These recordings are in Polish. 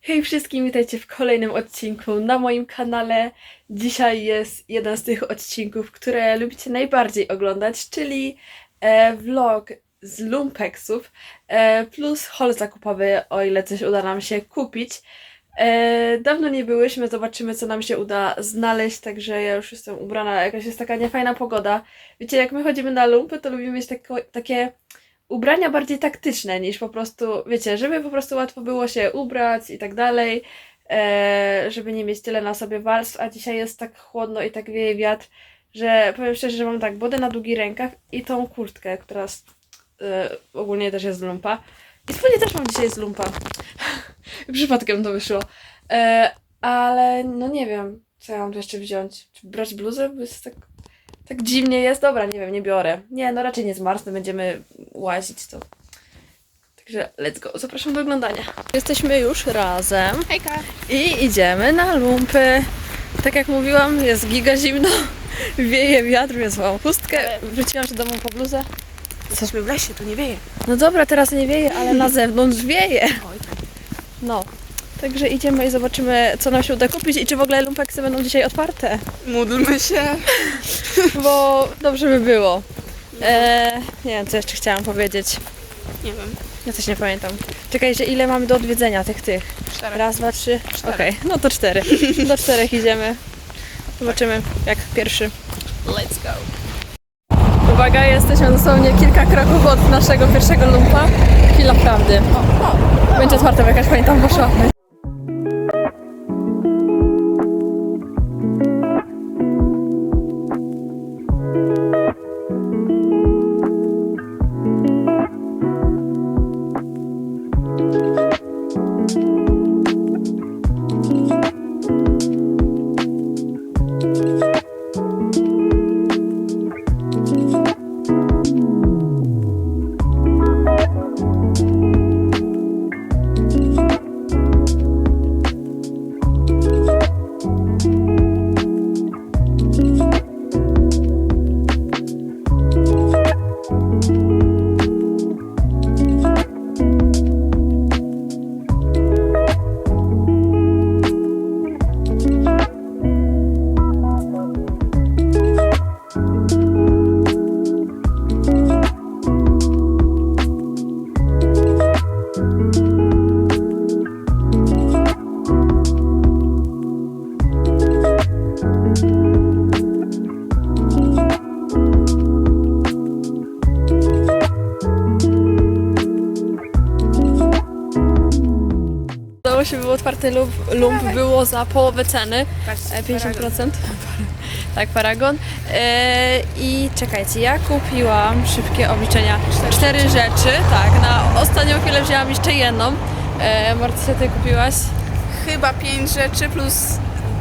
Hej wszystkim, witajcie w kolejnym odcinku na moim kanale. Dzisiaj jest jeden z tych odcinków, które lubicie najbardziej oglądać, czyli e, vlog z lumpeksów e, plus haul zakupowy, o ile coś uda nam się kupić. E, dawno nie byłyśmy, zobaczymy co nam się uda znaleźć, także ja już jestem ubrana, jakaś jest taka niefajna pogoda. Wiecie, jak my chodzimy na lumpy, to lubimy mieć tako, takie ubrania bardziej taktyczne niż po prostu, wiecie, żeby po prostu łatwo było się ubrać i tak dalej, e, żeby nie mieć tyle na sobie warstw, a dzisiaj jest tak chłodno i tak wieje wiatr, że powiem szczerze, że mam tak bodę na długi rękaw i tą kurtkę, która s- e, ogólnie też jest z lumpa. I spodnie też mam dzisiaj z lumpa. Przypadkiem to wyszło. E, ale no nie wiem, co ja mam tu jeszcze wziąć. Czy brać bluzę? Bo jest tak, tak dziwnie jest. Dobra, nie wiem, nie biorę. Nie, no raczej nie zmarznę, będziemy łazić to. Także let's go. Zapraszam do oglądania. Jesteśmy już razem Hejka! i idziemy na lumpy. Tak jak mówiłam, jest giga zimno, wieje wiatr, więc mam chustkę. Wróciłam się do domu po bluzę. Jesteśmy w lesie, tu nie wieje. No dobra, teraz nie wieje, ale na zewnątrz wieje. Oj, tak. No. Także idziemy i zobaczymy, co nam się uda kupić i czy w ogóle lumpeksy będą dzisiaj otwarte. Módlmy się. Bo dobrze by było. Eee, nie wiem, co jeszcze chciałam powiedzieć. Nie wiem. Ja też nie pamiętam. Czekajcie, ile mamy do odwiedzenia tych, tych? Cztery. Raz, dwa, trzy. Cztery. Okej, no to cztery. Do czterech idziemy. Zobaczymy, jak pierwszy. Let's go. Uwaga, jesteśmy dosłownie kilka kroków od naszego pierwszego lumpa. Chwila prawdy. Będzie otwarte, bo jakaś pani tam poszła. Otwarty lump, lump było za połowę ceny. E, 50%. Tak, paragon. E, I czekajcie, ja kupiłam szybkie obliczenia. Cztery rzeczy, tak. Na ostatnią chwilę wzięłam jeszcze jedną. E, Martysia, ty kupiłaś? Chyba pięć rzeczy plus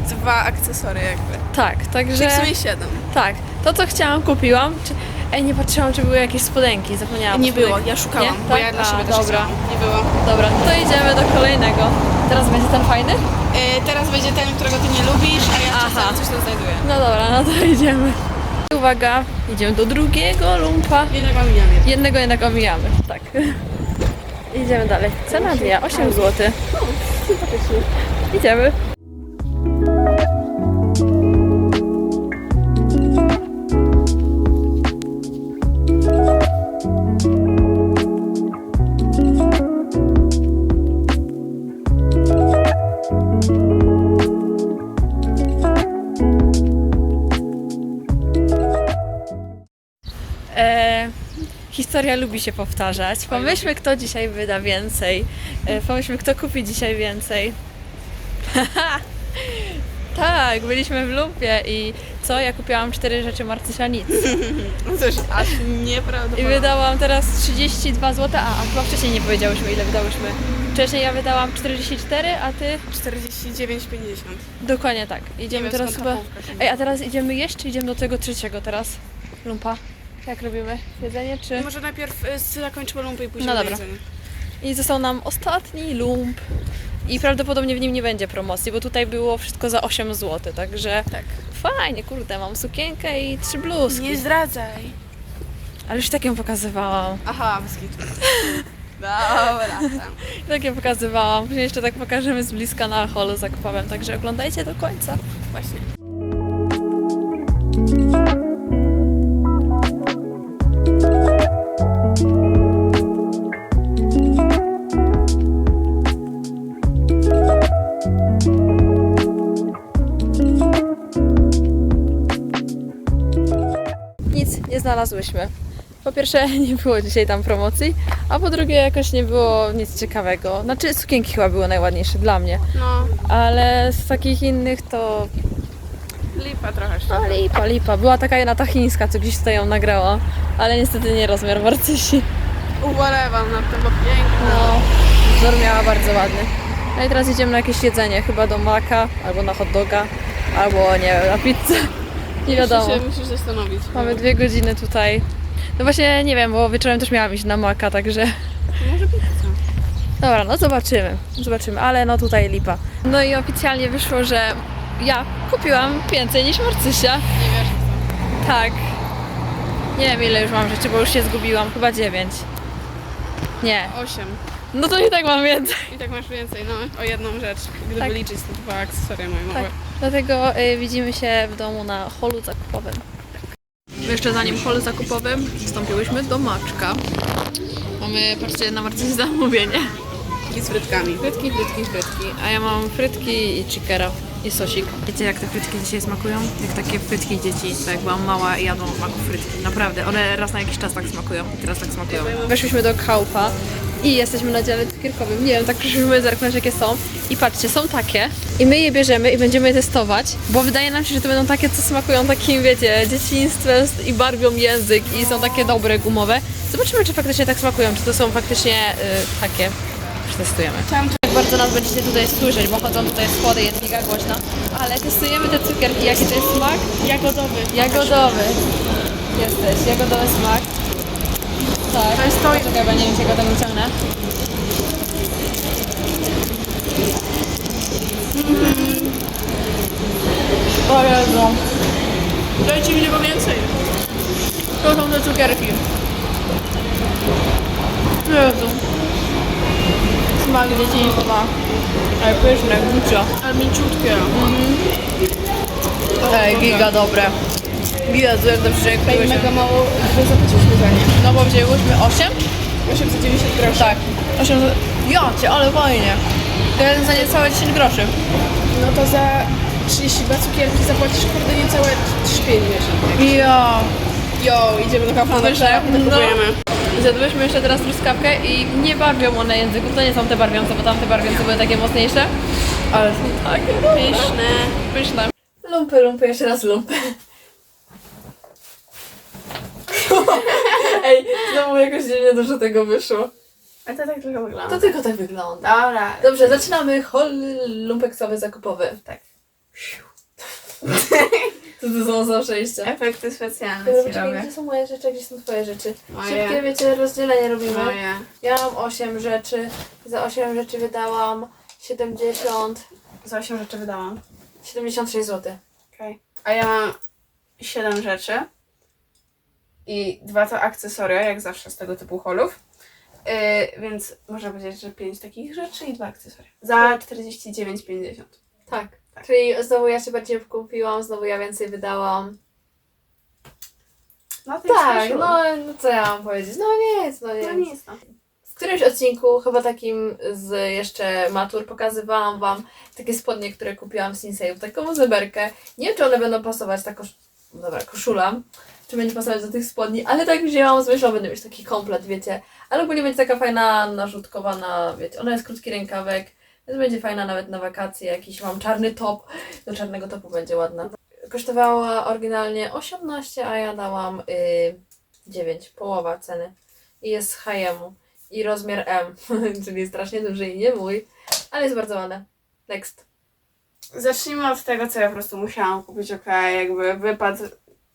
dwa akcesory jakby. Tak, Czyli także. w sumie siedem. Tak, to co chciałam kupiłam. Czy... Ej, nie patrzyłam, czy były jakieś spodenki, zapomniałam. Nie o spodenkach. było, ja szukałam, Nie? bo Tak? ja dla A, siebie też dobra. chciałam. Nie było. Dobra, to idziemy do kolejnego. Teraz będzie ten fajny? E, teraz będzie ten, którego ty nie lubisz, a ja Aha. czasem coś tam znajduję. No dobra, no to idziemy. Uwaga, idziemy do drugiego lumpa. Mam imię. Jednego jednak omijamy, tak. Idziemy dalej. Cena dnia 8 zł. Idziemy. Lubi się powtarzać. Pomyślmy, kto dzisiaj wyda więcej. E, pomyślmy, kto kupi dzisiaj więcej. tak, byliśmy w lumpie i co? Ja kupiłam cztery rzeczy Marcysia nic. No też aż I nieprawdopodobne. wydałam teraz 32 zł, a, a chyba wcześniej nie powiedziałyśmy ile wydałyśmy. Wcześniej ja wydałam 44, a ty 49,50. dokładnie tak. Idziemy teraz chyba. Ej, a teraz idziemy jeść, czy idziemy do tego trzeciego teraz? Lumpa. Jak robimy? Jedzenie czy. Może najpierw y, zakończymy lumpy i później No dobra. jedzenie. I został nam ostatni lump. I prawdopodobnie w nim nie będzie promocji, bo tutaj było wszystko za 8 zł, także Tak. fajnie, kurde, mam sukienkę i trzy bluzki. Nie zdradzaj. Ale już tak ją pokazywałam. Aha, bez kitu. Dobra, tam. Takie pokazywałam. Później jeszcze tak pokażemy z bliska na holu zakupowym, także oglądajcie do końca. Właśnie. Znalazłyśmy. Po pierwsze, nie było dzisiaj tam promocji, a po drugie, jakoś nie było nic ciekawego. Znaczy, sukienki chyba były najładniejsze dla mnie, No, ale z takich innych to lipa trochę no, szczerze. lipa, lipa. Była taka jedna ta chińska, co gdzieś tutaj ją nagrała, ale niestety nie rozmiar Marcysi. Ubolewam nad tym, bo piękna. No, wzór miała bardzo ładny. No i teraz idziemy na jakieś jedzenie, chyba do maka, albo na hot doga, albo nie wiem, na pizzę. Nie wiadomo. Musisz, się, musisz zastanowić. Mamy dwie godziny tutaj. No właśnie nie wiem, bo wieczorem też miałam iść na maka, także Może pizza. dobra, no zobaczymy. Zobaczymy, ale no tutaj lipa. No i oficjalnie wyszło, że ja kupiłam więcej niż Marcysia. Nie wiesz co. Tak. Nie wiem ile już mam rzeczy, bo już się zgubiłam. Chyba dziewięć. Nie. Osiem. No to i tak mam więcej. I tak masz więcej, no, o jedną rzecz. Gdyby Tak. liczyć te dwa akcesoria moje Tak. Dlatego y, widzimy się w domu na holu zakupowym. Jeszcze zanim holu zakupowym wstąpiłyśmy do Maczka. Mamy, patrzcie, na Marcysi zamówienie. I z frytkami. Frytki, frytki, frytki. A ja mam frytki i chickera i sosik. Wiecie jak te frytki dzisiaj smakują? Jak takie frytki dzieci, tak jak byłam mała i jadłam w maku frytki. Naprawdę, one raz na jakiś czas tak smakują i teraz tak smakują. Weszliśmy do kaupa i jesteśmy na dziale cukierkowym. Nie wiem, tak przyszliśmy zerknąć jakie są. I patrzcie, są takie i my je bierzemy i będziemy je testować, bo wydaje nam się, że to będą takie, co smakują takim, wiecie, dzieciństwem i barwią język i są takie dobre, gumowe. Zobaczymy, czy faktycznie tak smakują, czy to są faktycznie y, takie. Przetestujemy. Chciałam bardzo nas będziecie tutaj słyszeć, bo chodzą tutaj schody, jest giga głośno. Ale testujemy te cukierki, jaki to jest smak? jagodowy. Jagodowy. Jesteś, jagodowy smak. Tak. To jest to- Czekaj, bo nie wiem, czy go tam wyciągnę. O Jezu. Dajcie mi tego więcej. To są te cukierki. Jezu. Smak dzieciństwa. Ale pyszne, gucio. Ale mięciutkie. Ej, giga dobre. Jezu, jak dobrze jak I mega mało, że zapłaciłyśmy za nie. No bo wzięłyśmy 8? 890 groszy. Tak. 8 Ja cię, ale fajnie. To jeden za niecałe 10 groszy. No to za 32 cukierki zapłacisz kurde niecałe 3,50. Ja. Jo, idziemy do Kauflanda, Wyszedł, no. kupujemy. Zjadłyśmy jeszcze teraz truskawkę i nie barwią one języków. To nie są te barwiące, bo tamte barwiące były takie mocniejsze. Ale są takie Pyszne. pyszne. Lumpy, lumpy, jeszcze raz lumpy. Ej, znowu jakoś dziwnie dużo tego wyszło. A to tak tylko wygląda. To tylko tak wygląda. Dobra. Dobrze, zaczynamy hol lumpeksowy zakupowy. Tak. Co to są za przejścia? Efekty specjalne ci Czekaj, robię. gdzie są moje rzeczy, gdzie są twoje rzeczy? Moje. Szybkie, wiecie, rozdzielenie robimy. Moje. Ja mam 8 rzeczy. Za 8 rzeczy wydałam 70, Za 8 rzeczy wydałam. 76 zł. Okej. A ja mam 7 rzeczy. I dwa to akcesoria, jak zawsze z tego typu holów. Yy, więc można powiedzieć, że 5 takich rzeczy i dwa akcesoria. Za 49,50. Tak. Tak. Czyli znowu ja się bardziej kupiłam, znowu ja więcej wydałam. No Tak, no, no co ja mam powiedzieć? No nic, no no nic. nic. No. W którymś odcinku, chyba takim z jeszcze matur, pokazywałam Wam takie spodnie, które kupiłam z Sinseju, taką zeberkę. Nie wiem, czy one będą pasować, ta kosz... Dobra, koszula, czy będzie pasować do tych spodni, ale tak wzięłam z myślą, będę mieć taki komplet, wiecie. Ale ogólnie będzie taka fajna, narzutkowana, wiecie, ona jest krótki rękawek, więc będzie fajna nawet na wakacje, jakiś mam czarny top, do czarnego topu będzie ładna. Kosztowała oryginalnie 18, a ja dałam y, 9, połowa ceny. I jest z H&M i rozmiar M, czyli strasznie duży i nie mój, ale jest bardzo ładne. Next. Zacznijmy od tego, co ja po prostu musiałam kupić. Okej, jakby wypad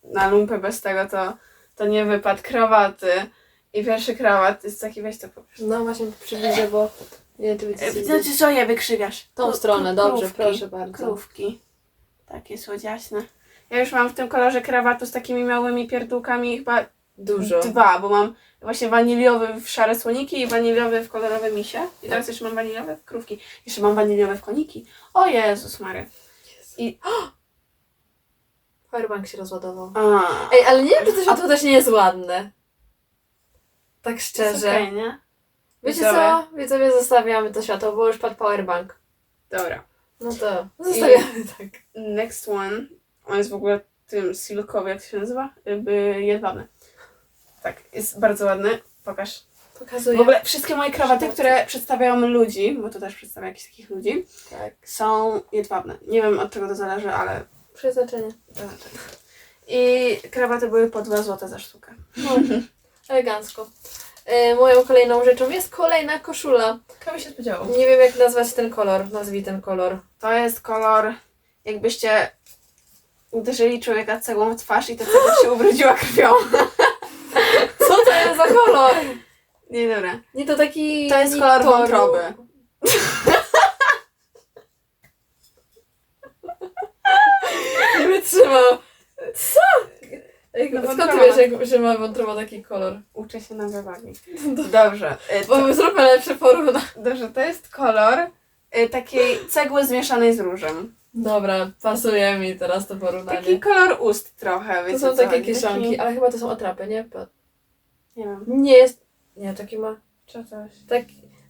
na lumpę bez tego, to, to nie wypad krawaty. I pierwszy krawat jest taki, weź to powiesz. No właśnie przybliżę, bo nie czy widzicie. Znaczy co je wykrzywiasz? Tą stronę, dobrze, krówki. proszę bardzo. Krówki. Takie słodziaśne. Ja już mam w tym kolorze krawatu z takimi małymi pierdółkami chyba Dużo. dwa, bo mam właśnie waniliowy w szare słoniki i waniliowy w kolorowe misie. I teraz jeszcze mam waniliowe w krówki. Jeszcze mam waniliowe w koniki. O Jezus Mary. I... Powerbank się rozładował. A, Ej, ale nie wiem, czy to światło też nie jest ładne. Tak szczerze. Okej, nie? Wiecie Widzowie. co? Widzowie zostawiamy to światło, bo już padł powerbank. Dobra. No to zostawiamy tak. Next one. On jest w ogóle tym silkowy, jak to się nazywa? Jakby jedwabny. Tak, jest bardzo ładny. Pokaż. Pokazuję. W ogóle wszystkie moje krawaty, które przedstawiają ludzi, bo to też przedstawia jakichś takich ludzi, Tak. są jedwabne. Nie wiem od czego to zależy, ale Przeznaczenie. znaczy. I krawaty były po 2 zł za sztukę. No, elegancko. E, moją kolejną rzeczą jest kolejna koszula. Kto by się spodziewał? Nie wiem jak nazwać ten kolor. Nazwij ten kolor. To jest kolor, jakbyście uderzyli człowieka cegłą w twarz i ta cegła się ubrudziła krwią. Co to jest za kolor? Nie, dobra. Nie to taki... To jest kolor toru. wątroby. wytrzymał. Co? No, skąd ty wiesz, jak, że ma wątroba taki kolor? Uczę się na. Dobrze. y, To, Bo zróbmy lepsze porównanie. dobrze, to jest kolor y, takiej cegły zmieszanej z różem. Dobra, pasuje mi teraz to porównanie. Taki kolor ust trochę, To wiecie są co takie chodzi? kieszonki, Taki, ale chyba to są atrapy, nie? Pa- nie wiem. Nie jest... Nie, taki ma... Co coś? Tak...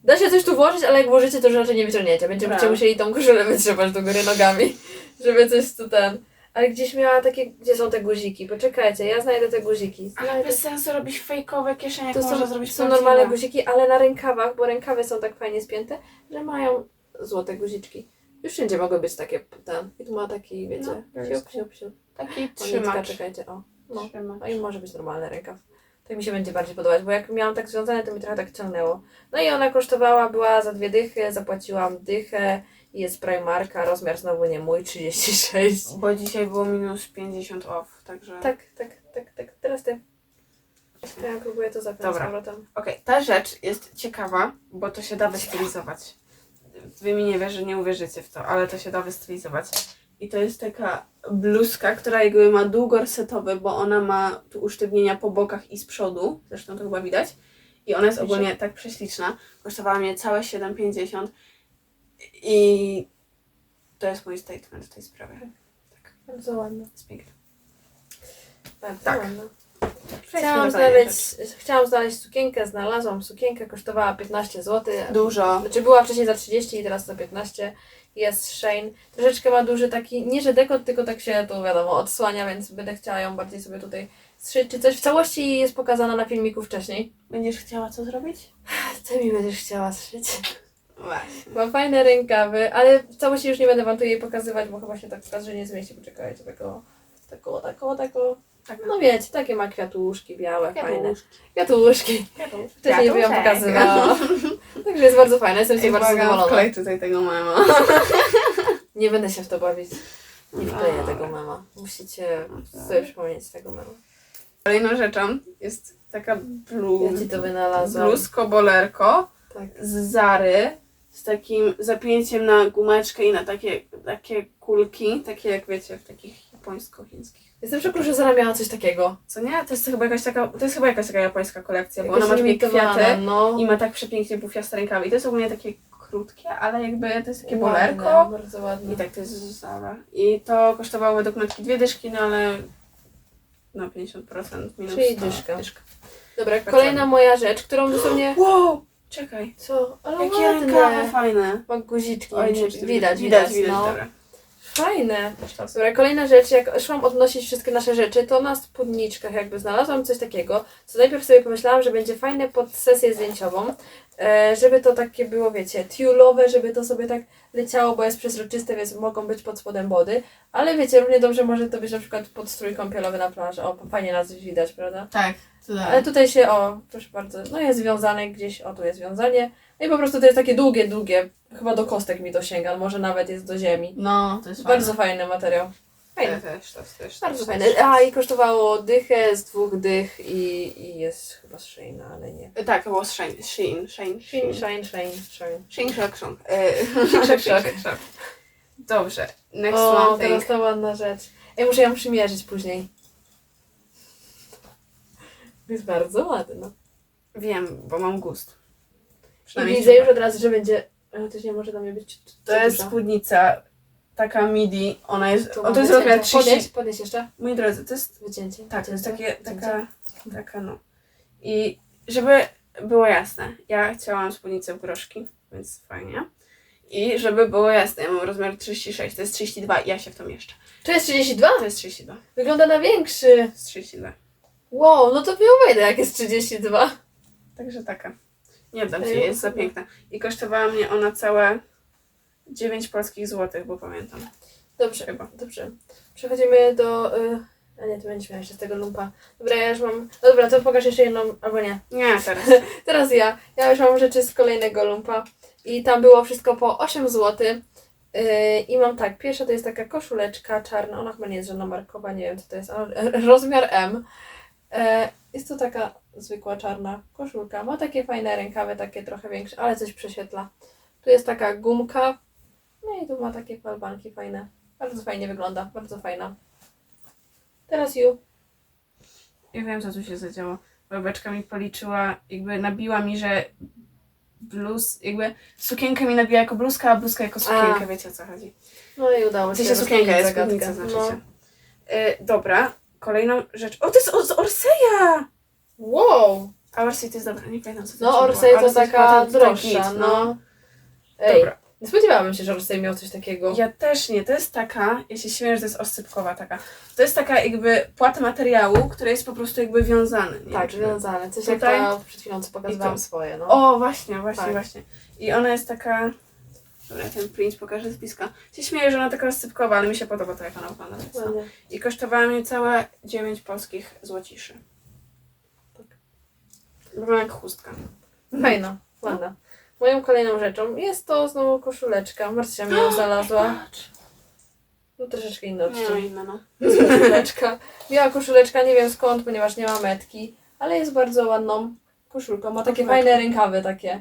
Da się coś tu włożyć, ale jak włożycie, to już raczej nie wyciągniecie. Będziecie Dobra. musieli tą koszulę wytrzymać do góry nogami, żeby coś tu ten... Ale gdzieś miała takie... Gdzie są te guziki? Poczekajcie, ja znajdę te guziki. Ale Znajdę... bez sensu robić fejkowe kieszenie, To są, zrobić są normalne guziki, ale na rękawach, bo rękawy są tak fajnie spięte, że mają złote guziczki. Już wszędzie mogły być takie ten. I tu ma taki, wiecie, No, siup, siup, siup. Taki trzymacz. czekajcie, o. No. Trzymacz. no i może być normalny rękaw. To mi się będzie bardziej podobać, bo jak miałam tak związane, to mi trochę tak ciągnęło. No i ona kosztowała, była za dwie dychy, zapłaciłam dychę, jest Primarka, rozmiar znowu nie mój, 36. Bo dzisiaj było minus 50 off, także... Tak, tak, tak, tak, teraz ty. Ja próbuję to zapiąć Dobra. z powrotem. Okej, ta rzecz jest ciekawa, bo to się da wystylizować. Wy mi nie wierzy, nie uwierzycie w to, ale to się da wystylizować. I to jest taka bluzka, która jakby ma dół gorsetowy, bo ona ma tu usztywnienia po bokach i z przodu. Zresztą to chyba widać. I ona jest ogólnie tak prześliczna. Kosztowała mnie całe 7,50 i to jest mój statement w tej sprawie. Tak, Bardzo ładne. jest piękne. Bardzo Tak. ładne. Chciałam znaleźć, chciałam znaleźć sukienkę, znalazłam sukienkę, kosztowała 15 zł. Dużo. Znaczy była wcześniej za 30 i teraz za 15. Jest Shane. Troszeczkę ma duży taki, nie że dekot, tylko tak się tu wiadomo odsłania, więc będę chciała ją bardziej sobie tutaj zszyć czy coś. W całości jest pokazana na filmiku wcześniej. Będziesz chciała co zrobić? Ty mi będziesz chciała zszyć. Właśnie. Ma fajne rękawy, ale w całości już nie będę wam tu jej pokazywać, bo chyba się tak że nie zmieści. Poczekajcie, taką, taką, taką, taką. Tak. No wiecie, takie ma kwiatuszki białe, fajne. Kwiatuszki. Kwiatuszki. Kwiatuszki. Wcześniej bym ją Kwiatuszek. pokazywała. Także jest bardzo fajna, jestem Ej, niej bardzo błagam, zadowolona. wklej tutaj tego mema. Nie będę się w to bawić. Nie wkleję No. tego mema. Musicie sobie przypomnieć tego mema. Kolejną rzeczą jest taka blu... Ja ci to wynalazłam. bluzko bolerko Tak. z Zary z takim zapięciem na gumeczkę i na takie, takie kulki, takie jak wiecie, w takich japońsko-chińskich. Jestem szoku, że Zara miała coś takiego. Co nie? To jest chyba jakaś taka, to jest chyba jakaś taka japońska kolekcja, bo ona ma takie limitowana, kwiaty no. i ma tak przepięknie bufiaste rękawy. I to jest ogólnie takie krótkie, ale jakby to jest takie Ładne, bolerko. Bardzo ładne. I tak to jest Zara. I to kosztowało według metki dwie dyszki, no ale no 50% minus Czyli to dyszka. dyszka. Dobra, kolejna moja rzecz, którą dosłownie... Wow! Czekaj. Co? Ale Jakie rękawy ładne. fajne. Ma guziczki. Oj, nie, widać, widać, widać, no. dobra. Fajne. Dobra, kolejna rzecz, jak szłam odnosić wszystkie nasze rzeczy, to na spódniczkach jakby znalazłam coś takiego, co najpierw sobie pomyślałam, że będzie fajne pod sesję zdjęciową, żeby to takie było, wiecie, tiulowe, żeby to sobie tak leciało, bo jest przezroczyste, więc mogą być pod spodem body, ale wiecie, równie dobrze może to być na przykład pod strój kąpielowy na plaży, o, fajnie nas widać, prawda? Tak, to Ale tutaj się, o, proszę bardzo, no jest związane gdzieś, o tu jest wiązanie, no i po prostu to jest takie długie, długie, chyba do kostek mi to sięga, może nawet jest do ziemi. No, to jest Bardzo fajny materiał. Fajne. Też, też, też, Bardzo też, fajny. też. A i kosztowało dychę z dwóch dych i, i jest chyba z Sheina, ale nie. Tak, to było z Shine. Shine. Shine. Shein, Shine, Shine, Shine. Shine, Shine, Shine. E, Shine, Shine, Shine. Shine, Shine. Dobrze. Next O, one teraz ta ładna rzecz. Ja muszę ją przymierzyć później. Jest bardzo ładna. Wiem, bo mam gust. I widzę już od razu, że będzie... Też nie może dla mnie być To jest spódnica taka midi, ona jest, o to jest rozmiar 30, Podnieś, podnieś jeszcze. moi drodzy, to jest, Wycięcie. tak, to jest takie, taka, taka no. I żeby było jasne, ja chciałam spódnicę w groszki, więc fajnie. I żeby było jasne, ja mam rozmiar 36, to jest 32 i ja się w to mieszczę. To jest 32? To jest 32, Wygląda na większy. to jest 32. Wow, no to ją wejdę, jak jest 32. Także taka. Nie dam Ej, jest za piękna. I kosztowała mnie ona całe 9 polskich złotych, bo pamiętam. Dobrze, Chyba. dobrze. Przechodzimy do... Y... A nie, to będziesz miała jeszcze z tego lumpa. Dobra, ja już mam... No dobra, to pokaż jeszcze jedną, albo nie. Nie, teraz. Teraz ja. Ja już mam rzeczy z kolejnego lumpa. I tam było wszystko po 8 zł. Yy, I mam tak, pierwsza to jest taka koszuleczka czarna, ona chyba nie jest żadna markowa, nie wiem co to jest, ale rozmiar M. E, Jest to taka zwykła czarna koszulka, ma takie fajne rękawy, takie trochę większe, ale coś prześwietla. Tu jest taka gumka, no i tu ma takie falbanki fajne. Bardzo fajnie wygląda, bardzo fajna. Teraz Ju. Ja wiem, co tu się zadziało. Babeczka mi policzyła, jakby nabiła mi, że bluz, jakby sukienkę mi nabiła jako bluzka, a bluzka jako sukienkę, A. wiecie o co chodzi. No i udało się sensie sukienka jest spódnica, znaczy No. Y, dobra, kolejną rzecz. O, to jest o- z Orseja! Wow! A Orsay to jest dobra, nie pamiętam co to No było. Orsay to Orsay taka droższa, no. Ej, Dobra. Nie spodziewałabym się, że Orsay miał coś takiego. Ja też nie, to jest taka, ja się śmieję, że to jest oscypkowa taka. To jest taka jakby płata materiału, który jest po prostu jakby wiązany. Nie? Tak, związane. Coś Tutaj- jak ta przed chwilą, co pokazywałam swoje, no. O, właśnie, właśnie, Tak. właśnie. I ona jest taka. Dobra, ten print pokażę z bliska. Się śmieję, że ona taka oscypkowa, ale mi się podoba to, jak ona wygląda. No. I kosztowała mnie całe 9 polskich złociszy. Tak. Wygląda jak chustka. Fajna, ładna. Moją kolejną rzeczą jest to znowu koszuleczka. Marcia mi ją znalazła. No troszeczkę Nie no, odcień. inne no. Jest koszuleczka. Biała koszuleczka, nie wiem skąd, ponieważ nie ma metki, ale jest bardzo ładną koszulką. Ma takie fajne rękawy takie.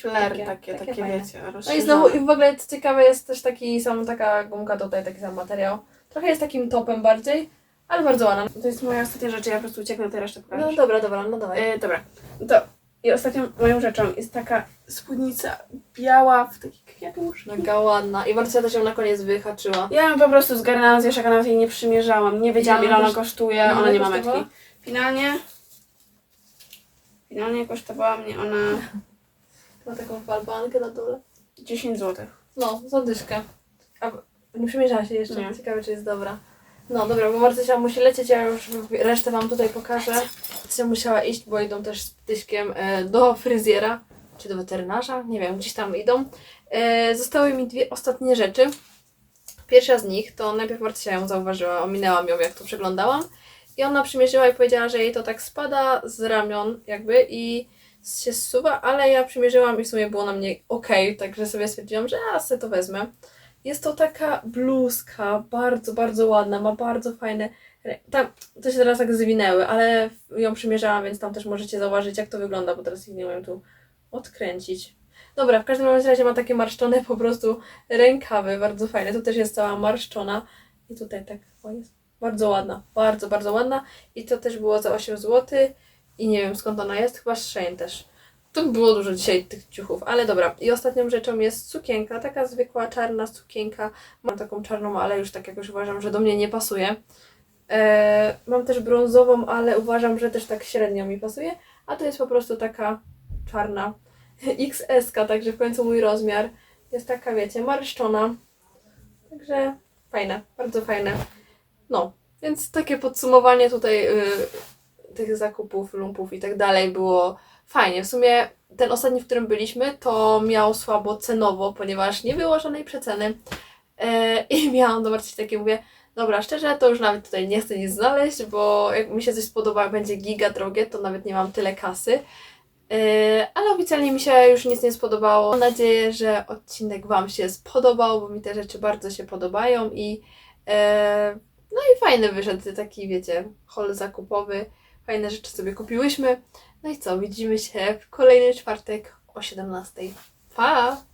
Flair Takie- takie, takie, takie fajne. wiecie, No i znowu i w ogóle co ciekawe jest też taki sam taka gumka tutaj, taki sam materiał. Trochę jest takim topem bardziej, ale bardzo ładna. To jest moja ostatnia rzecz, ja po prostu ucieknę, ty resztę pokażesz. No dobra, dobra, no dawaj. E, dobra, to i ostatnią moją rzeczą jest taka spódnica biała w taki kwiatuszki. Mega ładna. I Marcia też ją na koniec wyhaczyła. Ja ją po prostu zgarnęłam z wieszaka, nawet jej nie przymierzałam. Nie wiedziałam Ile ona ona koszt- kosztuje, ona nie ma kosztowała? metki. Finalnie finalnie kosztowała mnie ona Ma taką falbankę na dole. 10 zł. No, zadyszkę. A nie przymierza się jeszcze. Nie. Ciekawe, czy jest dobra. No dobra, bo Marcysia musi lecieć, ja już resztę wam tutaj pokażę. Marcysia musiała iść, bo idą też z Tyśkiem e, do fryzjera, czy do weterynarza, nie wiem, gdzieś tam idą. E, zostały mi dwie ostatnie rzeczy. Pierwsza z nich, to najpierw Marcysia ją zauważyła, ominęłam ją, jak to przeglądałam. I ona przymierzyła i powiedziała, że jej to tak spada z ramion jakby i się zsuwa, ale ja przymierzyłam i w sumie było na mnie ok, także sobie stwierdziłam, że ja sobie to wezmę. Jest to taka bluzka, bardzo, bardzo ładna, ma bardzo fajne... Tam, to się teraz tak zwinęły, ale ją przymierzałam, więc tam też możecie zauważyć, jak to wygląda, bo teraz ich nie umiem tu odkręcić. Dobra, w każdym razie ma takie marszczone po prostu rękawy, bardzo fajne. Tu też jest cała marszczona i tutaj tak o jest. Bardzo ładna, bardzo, bardzo ładna. I to też było za 8 zł. I nie wiem skąd ona jest, chyba z Shein też. Tu było dużo dzisiaj tych ciuchów, ale dobra. I ostatnią rzeczą jest sukienka, taka zwykła czarna sukienka. Mam taką czarną, ale już tak jakoś uważam, że do mnie nie pasuje. Eee, mam też brązową, ale uważam, że też tak średnio mi pasuje. A to jest po prostu taka czarna XS, także w końcu mój rozmiar. Jest taka, wiecie, marszczona. Także fajne, bardzo fajne. No, więc takie podsumowanie tutaj y, tych zakupów, lumpów i tak dalej było fajnie. W sumie ten ostatni, w którym byliśmy, to miał słabo cenowo, ponieważ nie było żadnej przeceny. E, I miałam do Marci takie, mówię, dobra, szczerze, to już nawet tutaj nie chcę nic znaleźć, bo jak mi się coś spodoba, będzie giga drogie, to nawet nie mam tyle kasy. E, ale oficjalnie mi się już nic nie spodobało. Mam nadzieję, że odcinek Wam się spodobał, bo mi te rzeczy bardzo się podobają i e, no i fajny wyszedł taki, wiecie, haul zakupowy. Fajne rzeczy sobie kupiłyśmy. No i co, widzimy się w kolejny czwartek o 17. Pa!